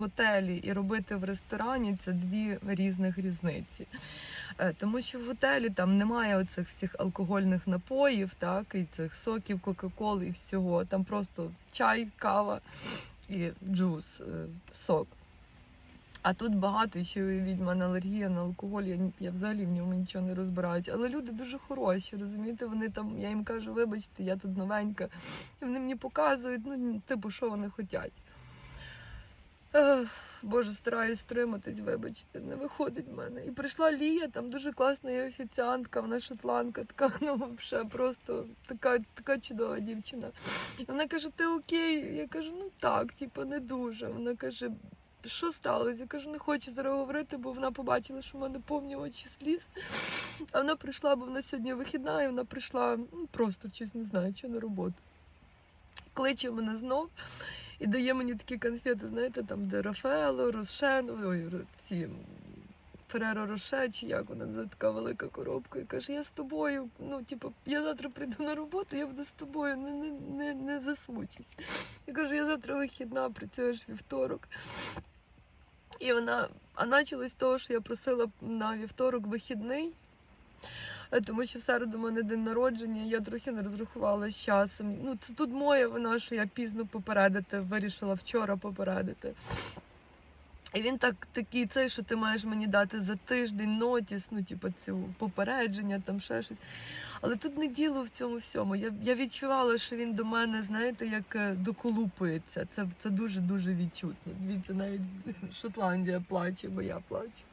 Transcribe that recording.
готелі і робити в ресторані це дві різних різниці. Е, Тому що в готелі там немає оцих всіх алкогольних напоїв, так, і цих соків, кока-коли і всього. Там просто чай, кава і джус, е, сок. А тут багато ще уявіть, мене алергія на алкоголь, я, я взагалі в ньому нічого не розбираюся. Але люди дуже хороші, розумієте, вони там, я їм кажу, вибачте, я тут новенька. І вони мені показують, ну, типу, що вони хочуть. Боже, стараюсь стриматись, вибачте, не виходить в мене. І прийшла Лія, там дуже класна є офіціантка, вона шотландка, така, ну взагалі просто така, така чудова дівчина. Вона каже, ти окей? Я кажу, ну так, типу, не дуже. Вона каже, що сталося? Я кажу, не хочу зараз говорити, бо вона побачила, що в мене повні очі сліз. А вона прийшла, бо вона сьогодні вихідна, і вона прийшла ну, просто щось не знаю, чи на роботу. Кличе мене знов і дає мені такі конфети, знаєте, там, де Рафаело, Рошен, ой, ці Фереро Роше, чи як вона це така велика коробка. І каже, я з тобою. Ну, типу, я завтра прийду на роботу, я буду з тобою, не, не, не, не засмучусь. Я кажу, я завтра вихідна, працюєш вівторок. І вона, а почалось з того, що я просила на вівторок вихідний. Тому що в середу у мене день народження, я трохи не розрахувала з часом. Ну, це тут моя вина, що я пізно попередити, вирішила вчора попередити. І він так такий цей, що ти маєш мені дати за тиждень нотіс, ну, типу, цю попередження, там ще щось. Але тут не діло в цьому всьому. Я, я відчувала, що він до мене, знаєте, як е, доколупується. Це, це дуже-дуже відчутно. Дивіться, навіть Шотландія плаче, бо я плачу.